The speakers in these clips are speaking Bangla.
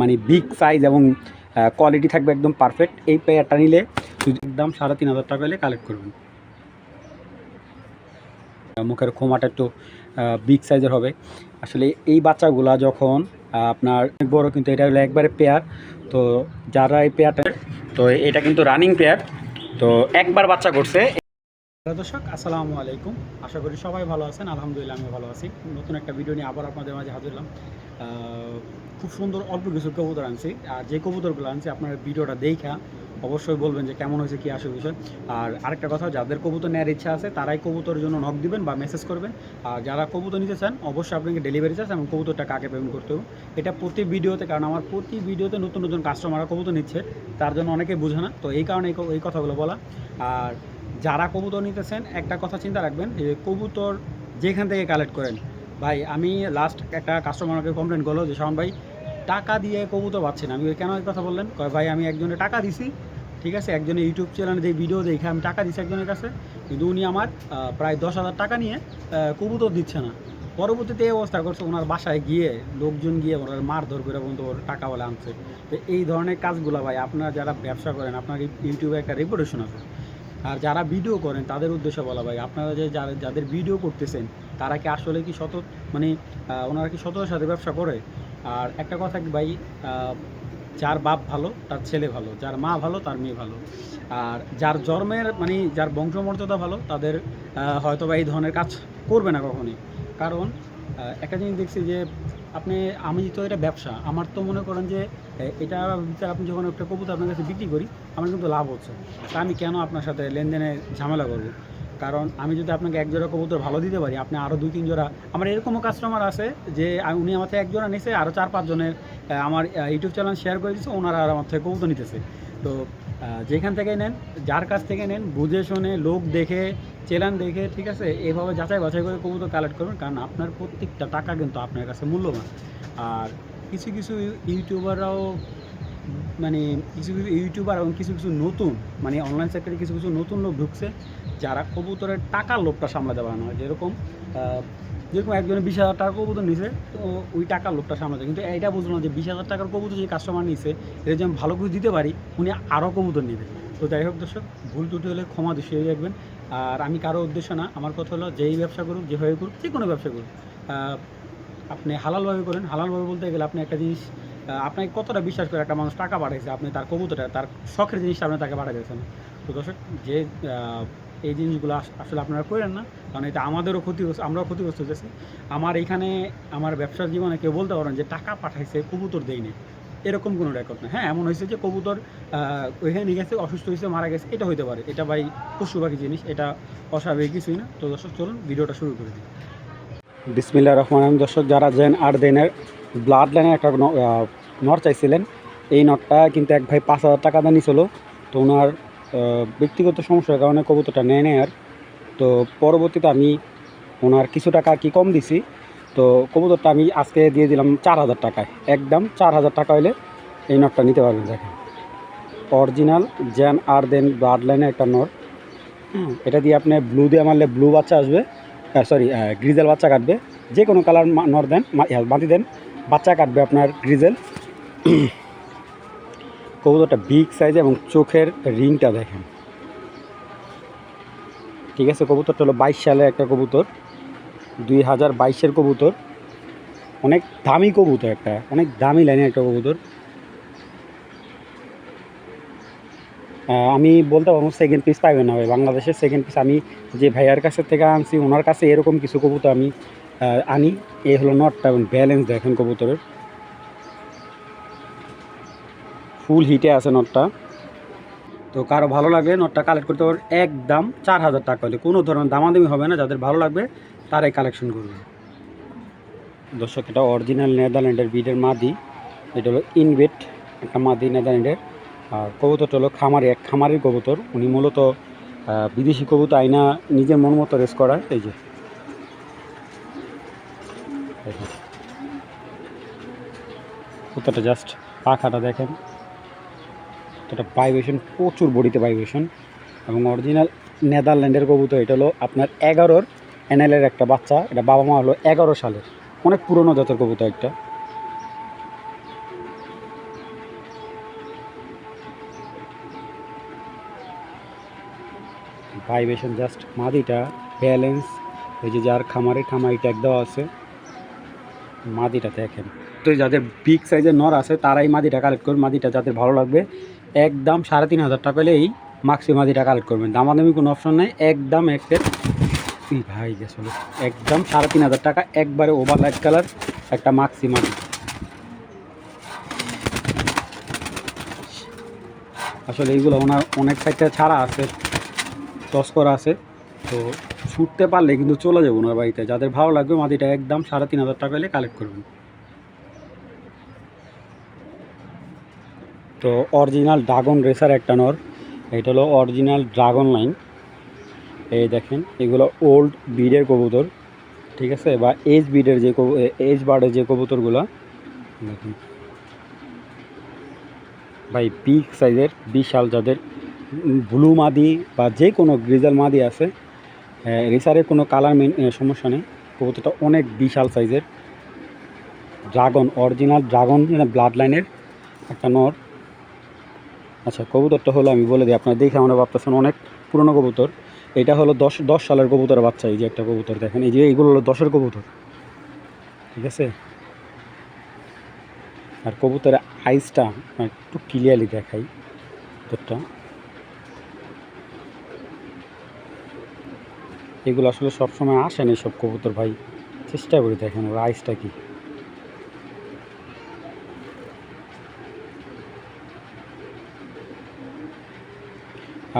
মানে বিগ সাইজ এবং কোয়ালিটি থাকবে একদম পারফেক্ট এই পেয়ারটা নিলে দাম সাড়ে তিন হাজার টাকা হলে কালেক্ট করবেন। মুখের খোমাটা একটু বিগ সাইজের হবে। আসলে এই বাচ্চাগুলা যখন আপনার বড় কিন্তু এটা হলো একবারে পেয়ার তো যারা এই পেয়ারটা তো এটা কিন্তু রানিং পেয়ার তো একবার বাচ্চা করছে। দর্শক, আসসালামু আলাইকুম। আশা করি সবাই ভালো আছেন। আলহামদুলিল্লাহ আমি ভালো আছি। নতুন একটা ভিডিও নিয়ে আবার আপনাদের মাঝে হাজির হলাম। খুব সুন্দর অল্প কিছু কবুতর আনছি। আর যে কবুতরগুলো আনছি, আপনারা ভিডিওটা দেখা অবশ্যই বলবেন যে কেমন হয়েছে, কী আসে বিষয়। আর আরেকটা কথা, যাদের কবুতর নেওয়ার ইচ্ছা আছে, তারাই কবুতরের জন্য নক দিবেন বা মেসেজ করবেন। আর যারা কবুতর নিতে চান, অবশ্যই আপনাকে ডেলিভারি চার্জ এবং কবুতরটা কাকে পেমেন্ট করতে হবে। এটা প্রতি ভিডিওতে, কারণ আমার প্রতি ভিডিওতে নতুন নতুন কাস্টমাররা কবুতর নিচ্ছে, তার জন্য অনেকে বোঝে না। তো এই কারণে এই কথাগুলো বলা। আর যারা কবুতর নিতেছেন একটা কথা চিন্তা রাখবেন যে কবুতর যেখান থেকে কালেক্ট করেন ভাই, আমি লাস্ট একটা কাস্টমারকে কমপ্লেন করল যে, শাওন ভাই, টাকা দিয়ে কবুতর পাচ্ছি না আমি কেন এই কথা বললেন? কয়, ভাই, আমি একজনের টাকা দিছি, ঠিক আছে? একজনের ইউটিউব চ্যানেলে যে ভিডিও দেখে আমি টাকা দিছি একজনের কাছে, কিন্তু উনি আমার প্রায় দশ হাজার টাকা নিয়ে কবুতর দিচ্ছে না। পরবর্তীতে এই অবস্থা করছে, ওনার বাসায় গিয়ে লোকজন গিয়ে ওনার মার ধর করে পর্যন্ত ওর টাকা বলে আনছে। তো এই ধরনের কাজগুলো ভাই, আপনারা যারা ব্যবসা করেন, আপনার ইউটিউবে একটা রেপুটেশন আছে। আর যারা ভিডিও করেন, তাদের উদ্দেশ্যে বলা ভাই, আপনারা যে যাদের ভিডিও করতেছেন, তারা কি আসলে কি সত মানে ওনারা কি সততার সাথে ব্যবসা করে? আর একটা কথা কি ভাই যার বাপ ভালো, তার ছেলে ভালো, যার মা ভালো, তার মেয়ে ভালো। আর যার জন্মের মানে যার বংশমর্যাদা ভালো, তাদের হয়তো বা এই ধরনের কাজ করবে না কখনই। কারণ একটা জিনিস দেখছি যে আপনি, আমি তো এটা ব্যবসা, আমার তো মনে করেন যে এটা আপনি যখন একটা কবুতর আপনার কাছে বিক্রি করি, আমার কিন্তু লাভ হচ্ছে। তা আমি কেন আপনার সাথে লেনদেনে ঝামেলা করব? কারণ আমি যদি আপনাকে এক জোড়া কবুতর ভালো দিতে পারি, আপনি আরও দুই, তিন জোড়া, আমার এরকমও কাস্টমার আছে যে উনি আমার থেকে এক জোড়া নিছে আরও চার পাঁচজনের আমার ইউটিউব চ্যানেল শেয়ার করে দিচ্ছে ওনারা আর আমার থেকে কবুতর নিতেছে। তো যেখান থেকে নেন, যার কাছ থেকে নেন, বুঝে শুনে, লোক দেখে, চেলান দেখে, ঠিক আছে? এভাবে যাচাই বাছাই করে কবুতর কালেক্ট করবেন কারণ আপনার প্রত্যেকটা টাকা কিন্তু আপনার কাছে মূল্যবান। আর কিছু কিছু ইউটিউবাররাও মানে কিছু কিছু ইউটিউবার এবং কিছু কিছু নতুন মানে অনলাইন সেক্টরে কিছু কিছু নতুন লোক ঢুকছে, যারা কবুতরের টাকার লোভটা সামলাতে পারে না। যেরকম যেরকম একজনে বিশ হাজার টাকার কবুতর নিছে, তো ওই টাকার লোকটা সামলাতে কিন্তু এটা বুঝলো না যে বিশ হাজার টাকার কবুতর যে কাস্টমার নিছে এটা যে আমি ভালো কিছু দিতে পারি, উনি আরও কবুতর নেবে। তো যাই হোক দর্শক, ভুল ত্রুটি হলে ক্ষমা দৃষ্টিতে দেখবেন। আর আমি কারও উদ্দেশ্য না, আমার কথা হলো যেই ব্যবসা করুক, যেভাবে করুক যে কোনো ব্যবসা করুক আপনি হালালভাবে করেন। হালালভাবে বলতে গেলে আপনি একটা জিনিস আপনাকে কতটা বিশ্বাস করে একটা মানুষ টাকা পাঠাইছে, আপনি তার কবুতরটা, তার শখের জিনিসটা আপনি তাকে পাঠাই দিয়েছেন তো দর্শক, যে এই জিনিসগুলো আস- আসলে আপনারা করেন না। কারণ এটা আমাদেরও ক্ষতিগ্রস্ত, আমরাও ক্ষতিগ্রস্ত হতেছি আমার এখানে আমার ব্যবসার জীবনে কেউ বলতে পারেন যে টাকা পাঠাইছে, কবুতর দেয় দেয়নি এরকম কোনো রেকর্ড না হ্যাঁ এমন হয়েছে যে কবুতর ওইখানে গেছে, অসুস্থ হয়েছে মারা গেছে, এটা হইতে পারে। এটা ভাই পশু পাখি জিনিস, এটা অস্বাভাবিক কিছুই না। তো দর্শক, চলুন ভিডিওটা শুরু করে দিই। বিসমিল্লা রহমান রহিম। দর্শক, যারা জেন আর দেনের ব্লাড লাইনের একটা নট চাইছিলেন, এই নটটা কিন্তু এক ভাই পাঁচ হাজার টাকা দানি ছিল তো ওনার ব্যক্তিগত সমস্যার কারণে কবুতরটা নেয় নেয় আর। তো পরবর্তীতে আমি ওনার কিছু টাকা কি কম দিছি তো কবুতরটা আমি আজকে দিয়ে দিলাম চার হাজার টাকায়। একদম চার হাজার টাকা হলে এই নটটা নিতে পারবেন দেখেন। অরিজিনাল জ্যান আর দেন ব্লাড লাইনের একটা নট। হুম, এটা দিয়ে আপনি ব্লু দিয়ে মারলে ব্লু বাচ্চা আসবে। সরি গ্রিজেল বাচ্চা কাটবে। যে কোনো কালার নর দেন বাতি দেন বাচ্চা কাটবে আপনার গ্রিজেল কবুতরটা বিগ সাইজ এবং চোখের রিংটা দেখেন। ঠিক আছে, কবুতরটা হলো বাইশ সালে একটা কবুতর, দুই হাজার বাইশের কবুতর। অনেক দামি কবুতর একটা, অনেক দামি লাইনের একটা কবুতর। আমি বলতে পারব সেকেন্ড পিস পাইবেন না ভাই। বাংলাদেশের সেকেন্ড পিস আমি যে ভাইয়ার কাছে থেকে আনছি, ওনার কাছে এরকম কিছু কবুতর আমি আনি। এ হলো নটটা এবং ব্যালেন্স দেখেন কবুতরের। ফুল হিটে আছে নটটা। তো কারও ভালো লাগলে নটটা কালেক্ট করতে পারবেন একদম চার হাজার টাকা হলে কোনো ধরনের দামাদামি হবে না। যাদের ভালো লাগবে, তারাই কালেকশন করবে। দর্শক, এটা অরিজিনাল নেদারল্যান্ডের বিডের মাদি। এটা হলো ইনভেট একটা মাদি নেদারল্যান্ডের আর কবুতরটা হলো খামারি, এক খামারের কবুতর। উনি মূলত বিদেশি কবুতর আইনা নিজের মন মতো রেস করায়। এই যে। কবুতরটা জাস্ট পাখাটা দেখেন। কতটা ভাইব্রেশন প্রচুর বডিতে ভাইব্রেশন এবং অরিজিনাল নেদারল্যান্ডের কবুতর, এটা হলো আপনার এগারোর এনএলের একটা বাচ্চা, এটা বাবা মা হলো এগারো সালের, অনেক পুরনো জাতের কবুতর একটা ভাইব্রেশন জাস্ট মাদিটা ব্যালেন্স ওই যে যার খামারে খামারি ট্যাগ দেওয়া আছে, মাদিটা দেখেন। তো যাদের বিগ সাইজের নর আছে, তারাই মাদিটা কালেক্ট করুন, মাদিটা যাদের ভালো লাগবে একদম সাড়ে তিন হাজার টাকা হলেই মাক্সি মাদিটা কালেক্ট করবেন। দামাদামি কোনো অপশন নেই। একদম এই ভাই গেছিল একদম সাড়ে তিন হাজার টাকা, একবারে ওভার লাইট কালার একটা মাক্সি মাদি আসলে এইগুলো ওনার অনেক সাইডটা ছাড়া আছে, টস করা আছে। তো ছুটতে পারলে কিন্তু চলে যাব ওনার বাড়িতে যাদের ভালো লাগবে মাদিটা একদম সাড়ে তিন হাজার টাকা হলে কালেক্ট করবেন। তো অরিজিনাল ড্রাগন রেসার একটা নর। এটা হলো অরিজিনাল ড্রাগন লাইন এই দেখেন, এগুলো ওল্ড ব্রিডের কবুতর, ঠিক আছে? বা এজ ব্রিডের যে এজ বার্ডের যে কবুতরগুলো, দেখুন। ভাই বিগ সাইজের বিশাল যাদের ব্লু মাদি বা যে কোনো গ্রিজাল মাদি আছে রেসারের কোনো কালার সমস্যা নেই। কবুতরটা অনেক বিশাল সাইজের ড্রাগন অরিজিনাল ড্রাগন ব্লাড লাইনের একটা নর। আচ্ছা কবুতরটা হলো আমি বলে দিই, আপনার দেখে আমরা ভাবতেছেন অনেক পুরনো কবুতর। এটা হলো দশ দশ সালের কবুতর বাচ্চা, এই যে একটা কবুতর দেখেন, এই যে এইগুলো হলো দশের কবুতর। ঠিক আছে? আর কবুতরের আইসটা একটু ক্লিয়ারলি দেখাই, কবুতরটা। এগুলো আসলে সবসময় আসে না সব কবুতর, ভাই। চেষ্টা করি দেখেন, ওর আইসটা কি।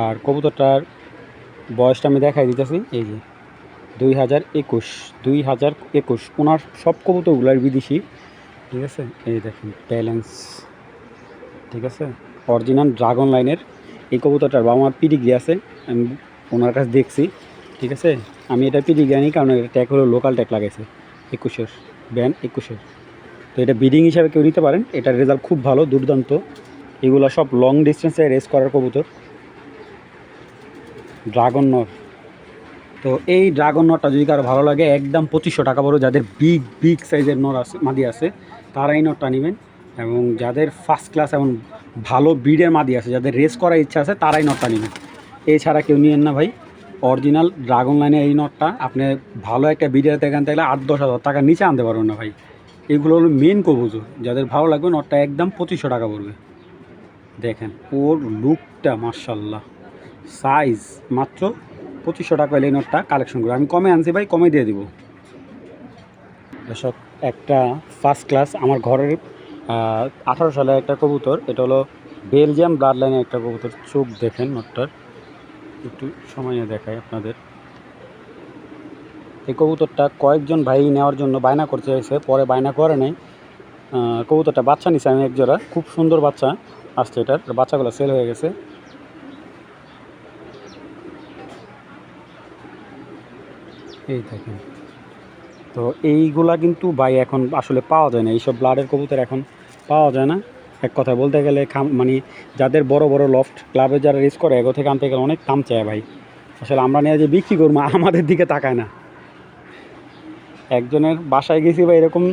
আর কবুতরটার বয়সটা আমি দেখাই দিতেছি, এই যে দুই হাজার একুশ, দুই হাজার একুশ, ওনার সব কবুতরগুলার বিদেশি, ঠিক আছে? এই দেখেন, ব্যালেন্স, ঠিক আছে? অরিজিনাল ড্রাগন লাইনের এই কবুতরটার বাবা মার পিডিগ্রি আছে, আমি ওনার কাছে দেখছি, ঠিক আছে? আমি এটা পিডিগ্রি আনি কারণ এটা ট্যাগ হলো লোকাল ট্যাগ লাগাইছে, একুশের ব্যান একুশের। তো এটা বিডিং হিসাবে কেউ নিতে পারেন, এটার রেজাল্ট খুব ভালো, দুর্দান্ত। এগুলো সব লং ডিস্টেন্সে রেস করার কবুতর। ড্রাগন নট তো এই ড্রাগন নটটা যদি কারও ভালো লাগে, একদম পঁচিশশো টাকা বড় যাদের বিগ বিগ সাইজের নর আছে, মাদি আছে, তারা এই নটটা নেবেন। এবং যাদের ফার্স্ট ক্লাস এবং ভালো ব্রিডের মাদি আছে, যাদের রেস করার ইচ্ছা আছে, তারাই নটটা নেবেন। এছাড়া কেউ নিয়েন না ভাই। অরিজিনাল ড্রাগন লাইনের এই নটটা আপনি ভালো একটা ব্রিডের থেকে গেলে আট, দশ হাজার টাকা নিচে আনতে পারবেন না ভাই। এগুলো হলো মেন কবুতর। যাদের ভালো লাগবে নটটা একদম পঁচিশশো টাকা পড়বে। দেখেন, ওর লুকটা মার্শাল্লাহ সাইজ মাত্র পঁচিশশো টাকা নোটটা কালেকশন করব আমি কমে আনছি ভাই, কমে দিয়ে দিব। দর্শক, একটা ফার্স্ট ক্লাস আমার ঘরের আঠারো সালে একটা কবুতর। এটা হলো বেলজিয়াম ব্লাড লাইনের একটা কবুতর। চোখ দেখেন নোটটার। একটু সময় দেখায় আপনাদের। এই কবুতরটা কয়েকজন ভাই নেওয়ার জন্য বায়না করতে চাইছে, পরে বায়না করে নেই। কবুতরটা বাচ্চা নিছে, আমি এক জোড়া খুব সুন্দর বাচ্চা আসছে এটার। বাচ্চাগুলো সেল হয়ে গেছে। এই দেখেন তো এইগুলা কিন্তু ভাই এখন আসলে পাওয়া যায় না। এইসব ব্লাডের কবুতর এখন পাওয়া যায় না। এক কথা বলতে গেলে খাম মানে যাদের বড় বড় লফট ক্লাবে যারা রেস করে, এগো থেকে আনতে গেলে অনেক দাম চায় ভাই। আসলে আমরা নিয়ে যে বিক্রি করব আমাদের দিকে তাকায় না। একজনের বাসায় গেছি বা এরকম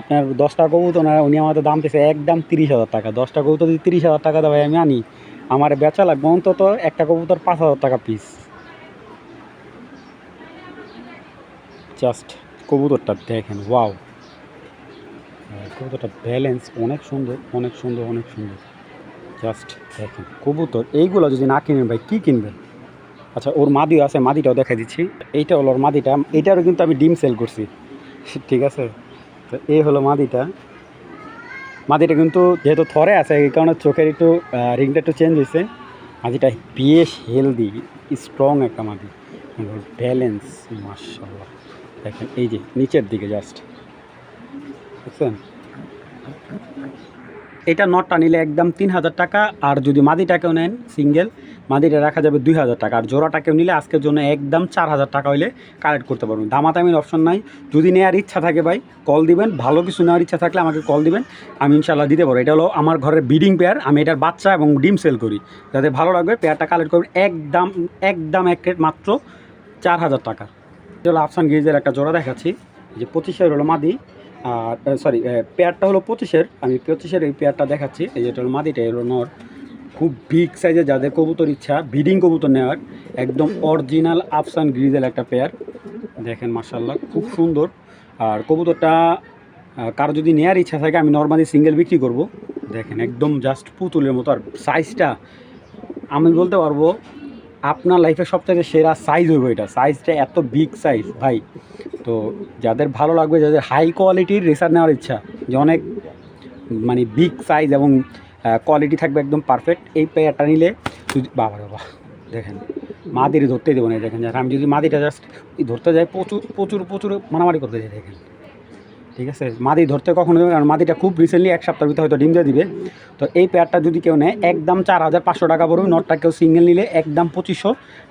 আপনার দশটা কবুতর না, উনি আমাদের দাম পেয়েছে একদম তিরিশ হাজার টাকা। দশটা কবুতর যদি তিরিশ হাজার টাকা দেয় আমি আনি। আমার বেচা লাগবে অন্তত একটা কবুতর পাঁচ হাজার টাকা পিস জাস্ট কবুতরটা দেখেন, ওয়াও। কবুতরটা ব্যালেন্স অনেক সুন্দর অনেক সুন্দর অনেক সুন্দর। জাস্ট দেখেন, কবুতর, এইগুলো যদি না কিনেন ভাই, কী কিনবেন? আচ্ছা ওর মাদিও আছে, মাদিটাও দেখা দিচ্ছি। এইটা হলো ওর মাদিটা এইটারও কিন্তু আমি ডিম সেল করছি। ঠিক আছে? তো এই হলো মাদিটা। মাদিটা কিন্তু যেহেতু থরে আছে, এই কারণে চোখের একটু রিংটা একটু চেঞ্জ হয়েছে। মাদিটা বেশ হেলদি স্ট্রং একটা মাদি। ব্যালেন্স মার্শাল্লাহ দেখেন, এই যে নিচের দিকে জাস্ট বুঝছেন এটা নটটা নিলে একদম তিন হাজার টাকা, আর যদি মাদিটাকেও নেন সিঙ্গেল মাদিটা রাখা যাবে দুই হাজার টাকা। আর জোড়াটাকেও নিলে আজকের জন্য একদম চার হাজার টাকা হইলে কালেক্ট করতে পারবেন। দামাদামির অপশন নাই। যদি নেওয়ার ইচ্ছা থাকে ভাই কল দিবেন। ভালো কিছু নেওয়ার ইচ্ছা থাকলে আমাকে কল দিবেন। আমি ইনশাল্লাহ দিতে পারব। এটা হলো আমার ঘরের ব্রিডিং পেয়ার আমি এটার বাচ্চা এবং ডিম সেল করি। যাতে ভালো লাগবে পেয়ারটা কালেক্ট করবেন। একদম একদম এক মাত্র চার হাজার টাকা। হলো আফসান গিরিজের একটা জোড়া দেখাচ্ছি। যে পঁচিশের হলো মাদি, আর সরি পেয়ারটা হলো পঁচিশের। আমি পঁচিশের এই পেয়ারটা দেখাচ্ছি। এই যেটা হলো মাদিটা এলো নর। খুব বিগ সাইজের যাদের কবুতর ইচ্ছা ব্রিডিং কবুতর নেওয়ার, একদম অরিজিনাল আফসান গ্রিজেল একটা পেয়ার। দেখেন মার্শাল্লাহ খুব সুন্দর। আর কবুতরটা কারও যদি নেওয়ার ইচ্ছা থাকে, আমি নর্মালি সিঙ্গেল বিক্রি করব। দেখেন, একদম জাস্ট পুতুলের মতো। আর সাইজটা আমি বলতে পারব আপনার লাইফের সবথেকে সেরা সাইজ হইব এটা। সাইজটা এত বিগ সাইজ ভাই। তো যাদের ভালো লাগবে, যাদের হাই কোয়ালিটির রেসার নেওয়ার ইচ্ছা, যে অনেক মানে বিগ সাইজ এবং কোয়ালিটি থাকবে একদম পারফেক্ট এই পেয়ারটা নিলে বাবা বাবা, দেখেন, মাদিরে ধরতে দেবো না দেখেন আমি যদি মাদিটা জাস্ট ধরতে যাই প্রচুর প্রচুর প্রচুর মারামারি করতে যাই দেখেন। ঠিক আছে? মাদি ধরতে কখনো দেবে কারণ মাদিটা খুব রিসেন্টলি এক সপ্তাহের ভিতরে হয়তো ডিম দিয়ে দিবে। তো এই পেয়ারটা যদি কেউ নেয়, একদম চার হাজার পাঁচশো টাকা পড়বে। নটটা কেউ সিঙ্গেল নিলে একদম পঁচিশশো,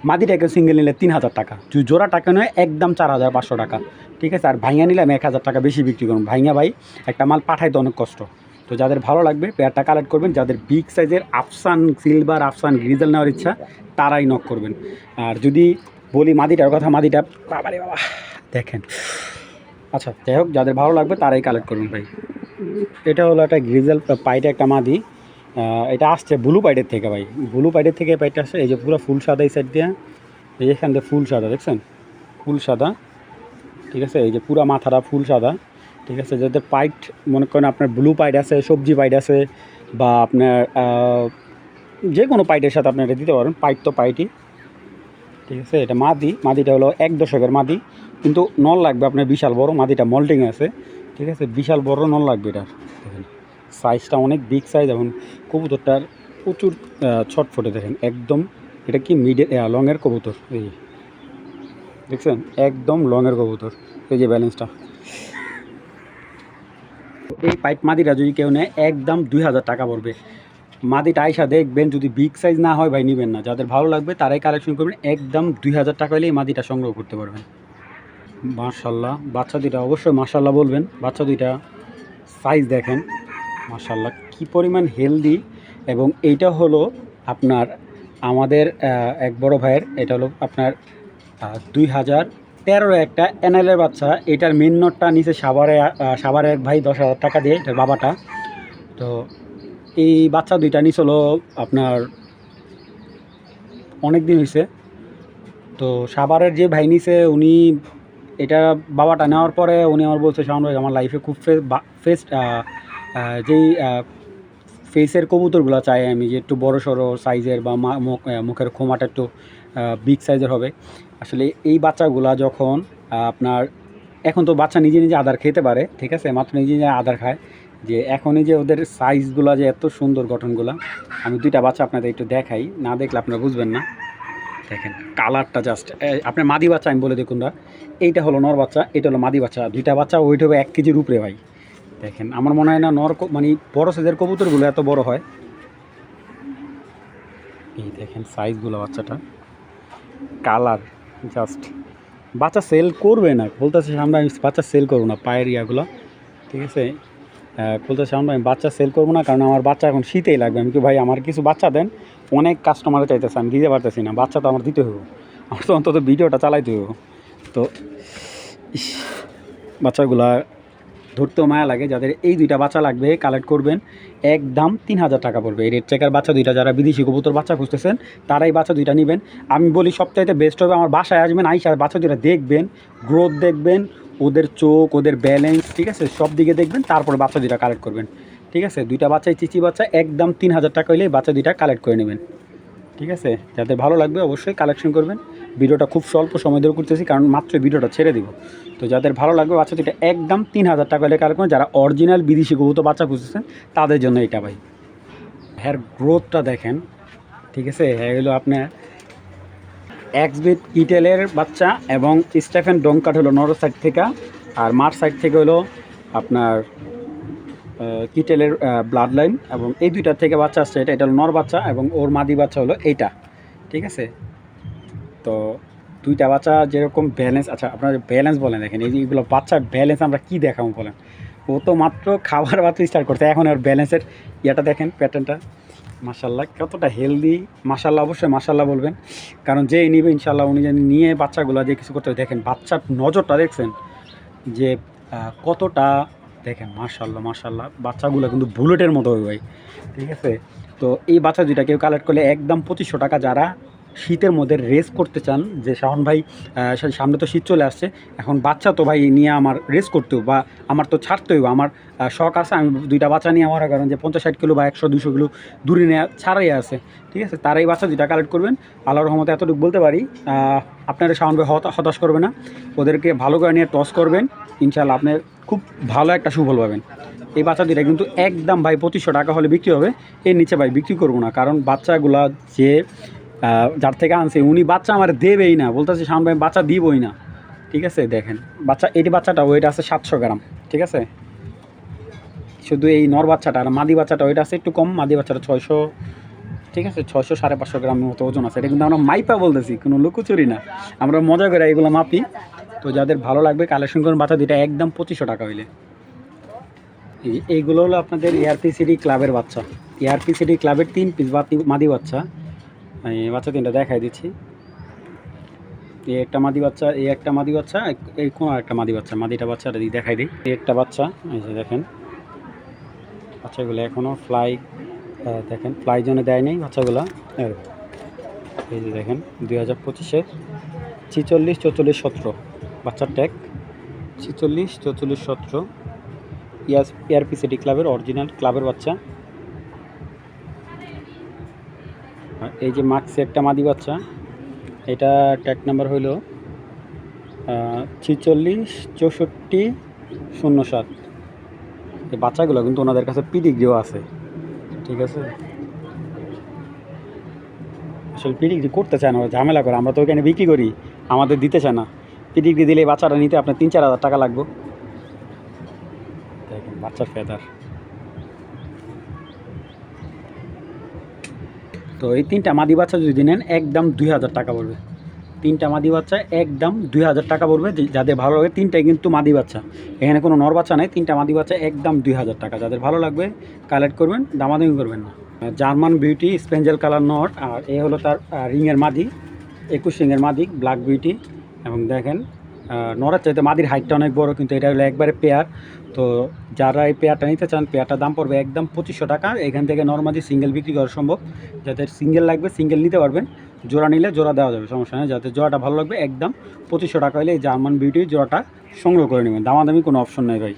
মাদিটা কেউ সিঙ্গেল নিলে তিন হাজার টাকা। যদি জোড়া টাকা নয়, একদম চার হাজার পাঁচশো টাকা। ঠিক আছে? আর ভাইঙা নিলে আমি এক হাজার টাকা বেশি বিক্রি করুন ভাইঙা ভাই, একটা মাল পাঠাইতে অনেক কষ্ট। তো যাদের ভালো লাগবে পেয়ারটা কালেক্ট করবেন। যাদের বিগ সাইজের আফসান সিলভার আফসান গ্রিজেল নেওয়ার ইচ্ছা, তারাই নক করবেন। আর যদি বলি মাদিটার কথা, মাদিটা বাবারে বাবা, দেখেন। আচ্ছা যাই হোক, যাদের ভালো লাগবে তারাই কালেক্ট করুন ভাই। এটা হলো একটা গ্রিজেল পাইটে একটা মাদি। এটা আসছে ব্লু পাইটের থেকে ভাই। ব্লু পাইটের থেকে পাইটটা আসছে, এই যে পুরো ফুল সাদা এই সাইড দিয়ে। এই এখান দিয়ে ফুল সাদা, দেখছেন? ফুল সাদা। ঠিক আছে, এই যে পুরো মাথাটা ফুল সাদা। ঠিক আছে যাতে পাইট মনে করেন আপনার ব্লু পাইট আছে, সবজি পাইট আছে, বা আপনার যে কোনো পাইটের সাথে আপনি এটা দিতে পারেন। পাইট তো পাইটই ঠিক আছে, এটা মাদি, মাদিটা হলো এক দশকের মাদি, কিন্তু নল লাগবে আপনার বিশাল বড়, মাদিটা মল্টিং আছে, ঠিক আছে, বিশাল বড় নল লাগবে এটার, দেখেন সাইজটা অনেক বিগ সাইজ এবং কবুতরটার প্রচুর ছটফটে দেখেন, একদম, এটা কি মিডে লংয়ের কবুতর, এই, দেখছেন, একদম লংয়ের কবুতর, এই যে ব্যালেন্সটা এই পাইপ মাদিটা যদি কেউ নেয়, একদম দুই হাজার টাকা পড়বে। মাদিটা আইসা দেখবেন, যদি বিগ সাইজ না হয় ভাই নেবেন না। যাদের ভালো লাগবে তারাই কালেকশন করবেন, একদম দুই হাজার টাকা হলে এই মাদিটা সংগ্রহ করতে পারবেন। মার্শাল্লাহ বাচ্চা দুইটা অবশ্যই মার্শাল্লাহ বলবেন। বাচ্চা দুইটা সাইজ দেখেন মার্শাল্লাহ কী পরিমাণ হেলদি এবং এইটা হলো আপনার, আমাদের এক বড় ভাইয়ের, এটা হলো আপনার দুই হাজার তেরোর একটা এনএলের বাচ্চা। এটার মেন নোটটা নিচে সাভারে এক ভাই দশ হাজার টাকা দিয়ে, এটার বাবাটা। তো এই বাচ্চা দুইটা নিচ হলো আপনার অনেক দিন হয়েছে তো সাভারের যে ভাই নিছে, উনি এটা বাবাটা নেওয়ার পরে উনি আমার বলছে, শাওন ভাই, আমার লাইফে খুব ফেস ফেস্ট যেই ফেসের কবুতরগুলো চাই আমি, যে একটু বড় সড়ো সাইজের বা মুখের খোমাটা একটু বিগ সাইজের হবে। আসলে এই বাচ্চাগুলা যখন আপনার, এখন তো বাচ্চা নিজে নিজে আধার খেতে পারে, ঠিক আছে? মাত্র নিজে নিজে আধার খায়। যে এখনই যে ওদের সাইজগুলো যে এত সুন্দর গঠনগুলো, আমি দুইটা বাচ্চা আপনাদের একটু দেখাই। না দেখলে আপনারা বুঝবেন না। দেখেন কালারটা জাস্ট আপনার মাদি বাচ্চা আমি বলে দেখুন এইটা হলো নর বাচ্চা, এটা হলো মাদি বাচ্চা। দুইটা বাচ্চা ওইট হবে এক কেজির উপরে ভাই। দেখেন, আমার মনে হয় না নর মানে বড় সাইজের কবুতরগুলো এত বড় হয়। এই দেখেন সাইজগুলো বাচ্চাটা। কালার জাস্ট বাচ্চা সেল করবে না। বলতেছে আমরা আমি বাচ্চা সেল করব না, পায়ের ইয়াগুলো। ঠিক আছে? বলতেছে সামনে আমি বাচ্চা সেল করব না, কারণ আমার বাচ্চা এখন শীতেই লাগবে। আমি কি ভাই, আমার কিছু বাচ্চা দেন, অনেক কাস্টমারে চাইতেছে, আমি দিতে পারতেছি না, বাচ্চা তো আমার দিতে হবে আমার তো অন্তত ভিডিওটা চালাইতে হবে তো বাচ্চাগুলা ধরতেও মায়া লাগে, যাদের এই দুইটা বাচ্চা লাগবে কালেক্ট করবেন, একদম তিন হাজার টাকা পড়বে। এই রেড চেকার বাচ্চা দুইটা, যারা বিদেশি কবুতর বাচ্চা খুঁজতেছেন, তারাই বাচ্চা দুইটা নেবেন। আমি বলি সবচাইতে বেস্ট হবে, আমার বাসায় আসবেন, আইসা বাচ্চা দুইটা দেখবেন গ্রোথ দেখবেন ওদের চোখ, ওদের ব্যালেন্স ঠিক আছে? সব দিকে দেখবেন, তারপর বাচ্চা দুইটা কালেক্ট করবেন। ঠিক আছে? দুইটা বাচ্চাই চিচি বাচ্চা, একদম তিন হাজার টাকা হলে বাচ্চা দুইটা কালেক্ট করে নেবেন। ঠিক আছে? যাদের ভালো লাগবে অবশ্যই কালেকশন করবেন। ভিডিওটা খুব স্বল্প সময় ধরে করতেছি, কারণ মাত্র ভিডিওটা ছেড়ে দিব। তো যাদের ভালো লাগবে বাচ্চা দুইটা, একদম তিন হাজার টাকা হলে কালেক্ট করবেন। যারা অরিজিনাল বিদেশি কবুতর বাচ্চা খুঁজতেছেন, তাদের জন্য এটা ভাই। হ্যার গ্রোথটা দেখেন। ঠিক আছে? হ্যাঁ হলো আপনার এক্সবিট ইটেলের বাচ্চা এবং স্টেফেন ডোংকাট হলো নর সাইড থেকে, আর মার সাইড থেকে হলো আপনার কিটেলের ব্লাড লাইন এবং এই দুইটার থেকে বাচ্চা আসছে, এটা এটা হলো নর বাচ্চা এবং ওর মাদি বাচ্চা হলো এইটা, ঠিক আছে? তো দুইটা বাচ্চা যেরকম ব্যালেন্স আচ্ছা আপনারা ব্যালেন্স বলেন, দেখেন, এই যে এইগুলো বাচ্চার ব্যালেন্স আমরা কি দেখাবো বলেন? ও তো মাত্র খাবার বাচ্চা স্টার্ট করছে, এখন আর ব্যালেন্সের ইয়েটা দেখেন প্যাটার্নটা মাসাল্লাহ কতটা হেলদি মাসাল্লাহ অবশ্যই মাসাল্লাহ বলবেন। কারণ যেই নিবে ইনশাল্লাহ উনি জানি নিয়ে বাচ্চাগুলো যে কিছু করতে দেখেন, বাচ্চার নজরটা দেখছেন যে কতটা, দেখেন মার্শাল্লাহ মার্শাল্লাহ বাচ্চাগুলো কিন্তু বুলেটের মতো হয়ে ঠিক আছে? তো এই বাচ্চা দুইটা কেউ কালেক্ট করলে একদম পঁচিশশো টাকা যারা শীতের মধ্যে রেস করতে চান, যে শাহন ভাই সামনে তো শীত চলে আসছে, এখন বাচ্চা তো ভাই নিয়ে আমার রেস করতেও বা আমার তো ছাড়তে হইব আমার শখ আছে, আমি দুইটা বাচ্চা নিয়ে আমার, কারণ যে পঞ্চাশ ষাট কিলো বা একশো দুশো কিলো দূরে নেওয়া ছাড়াই আছে, ঠিক আছে? তার এই বাচ্চা দুইটা কালেক্ট করবেন। আল্লাহর রহমতে এতটুকু বলতে পারি আপনারা শাহন ভাই হতা- হতাশ করবে না, ওদেরকে ভালো করে নিয়ে টস করবেন ইনশাল্লাহ আপনার খুব ভালো একটা সুফল পাবেন। এই বাচ্চা দুইটা কিন্তু একদম ভাই পঁচিশশো টাকা হলে বিক্রি হবে, এর নিচে ভাই বিক্রি করব না, কারণ বাচ্চাগুলা যে যার থেকে আনছে, উনি বাচ্চা আমার দেবেই না। বলতেছে ভাই, বাচ্চা দিবই না। ঠিক আছে, দেখেন, বাচ্চা, এটি বাচ্চাটা, ওইটা আছে সাতশো গ্রাম, ঠিক আছে? শুধু এই নর বাচ্চাটা, আর মাদি বাচ্চাটা, ওইটা আছে একটু কম, মাদি বাচ্চাটা ছয়শো, ঠিক আছে, ছয়শো সাড়ে পাঁচশো গ্রামের মতো ওজন আছে। এটা কিন্তু আমরা মাইপা বলতেছি, কোনো লুকোচুরি না। আমরা মজা করে এগুলো মাপি। তো যাদের ভালো লাগবে, কালেকশন করুন, বাচ্চা দুইটা একদম পঁচিশশো টাকা হইলে। এইগুলো হলো আপনাদের এআরপি সিডি ক্লাবের বাচ্চা। এআরপি সিডি ক্লাবের তিন পিস মাদি বাচ্চা। এই বাচ্চা তিনটা দেখাই দিচ্ছি। এই একটা মাদি বাচ্চা, এই একটা মাদি বাচ্চা, এই কোনো একটা মাদি বাচ্চা? মাদিটা বাচ্চাটা দিই দেখাই দিই। এই একটা বাচ্চা, এই যে দেখেন। বাচ্চাগুলো এখনও ফ্লাই দেখেন ফ্লাই জন্য দেয় নেই বাচ্চাগুলো। এই যে দেখেন, দুই হাজার পঁচিশের ছিচল্লিশ, চৌচল্লিশ, সতেরো বাচ্চার ট্যাগ ছিচল্লিশ, চৌচল্লিশ, সতেরো। ইয়াস এআরপি সিটি ক্লাবের অরিজিনাল ক্লাবের বাচ্চা। এই যে মার্কসে একটা মাদি বাচ্চা, এটা ট্যাগ নাম্বার হইল ছিচল্লিশ চৌষট্টি শূন্য সাত। এই বাচ্চাগুলো কিন্তু ওনাদের কাছে পিডিগ্রিও আছে, ঠিক আছে? আসলে পিডিগ্রি করতে চায় না ঝামেলা করে, আমরা তো ওইখানে বিক্রি করি, আমাদের দিতে চায় না। পিডিগ্রি দিলে বাচ্চাটা নিতে আপনার তিন চার হাজার টাকা লাগবে। দেখেন, বাচ্চার ফেদার তো এই তিনটা মাদি বাচ্চা যদি নেন, একদম দুই হাজার টাকা পড়বে। তিনটা মাদি বাচ্চা একদম দুই হাজার টাকা পড়বে যাদের ভালো লাগে তিনটাই কিন্তু মাদি বাচ্চা। এখানে কোনো নর বাচ্চা নেই, তিনটা মাদি বাচ্চা একদম দুই হাজার টাকা। যাদের ভালো লাগবে, কালেক্ট করবেন, দামাদামি করবেন না। জার্মান বিউটি স্পেঞ্জেল কালার নট আর এ হলো তার রিংয়ের মাদি, একুশ রিংয়ের মাদি, ব্ল্যাক বিউটি, এবং দেখেন নরের চাইতে মাদির হাইটটা অনেক বড়, কিন্তু এটা হলো একবারে পেয়ার। তো যারা এই পেয়ারটা নিতে চান, পেয়ারটার দাম পড়বে একদম পঁচিশশো টাকা। এখান থেকে নর্মালি সিঙ্গেল বিক্রি করা সম্ভব। যাদের সিঙ্গেল লাগবে, সিঙ্গেল নিতে পারবেন। জোড়া নিলে জোড়া দেওয়া যাবে, সমস্যা নেই। যাতে জোড়াটা ভালো লাগবে, একদম পঁচিশশো টাকা হলে এই জার্মান বিউটি জোড়াটা সংগ্রহ করে নেবেন। দামাদামি কোনো অপশন নেই ভাই।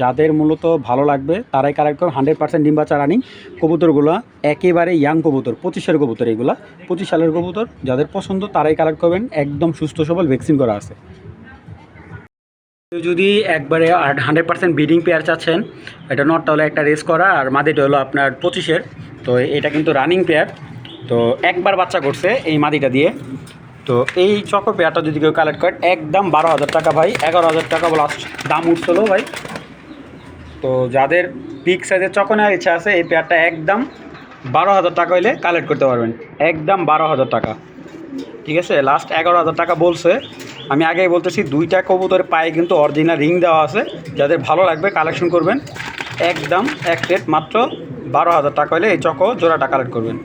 যাদের মূলত ভালো লাগবে, তারাই কালেক্ট করবে হান্ড্রেড পার্সেন্ট ডিম বাচ্চা রানিং কবুতরগুলো, একেবারে ইয়াং কবুতর, পঁচিশের কবুতর এগুলা, পঁচিশ সালের কবুতর। যাদের পছন্দ, তারাই কালেক্ট করবেন। একদম সুস্থ সবল ভ্যাকসিন করা আছে। যদি একবারে হান্ড্রেড পার্সেন্ট ব্রিডিং পেয়ার চাচ্ছেন, এটা নটটা হলো একটা রেস করা, আর মাদিটা হলো আপনার পঁচিশের, তো এটা কিন্তু রানিং পেয়ার তো একবার বাচ্চা করছে এই মাদিটা দিয়ে। তো এই চকো পেয়ারটা যদি কেউ কালেক্ট করেন একদম বারো হাজার টাকা ভাই, এগারো হাজার টাকা লাস্ট দাম উঠছিল ভাই। তো যাদের পিক সাইজের চকো নেওয়ার ইচ্ছা আছে, এই পেয়ারটা একদম বারো হাজার টাকা হইলে কালেক্ট করতে পারবেন। একদম বারো হাজার টাকা। ঠিক আছে? লাস্ট এগারো হাজার টাকা বলছে। আমি আগেই বলতেছি, দুইটা কবুতরের পায়ে কিন্তু অরিজিনাল রিং দেওয়া আছে। যাদের ভালো লাগবে কালেকশন করবেন। একদম এক রেট মাত্র বারো হাজার টাকা হলে এই চকো জোড়াটা কালেক্ট করবেন।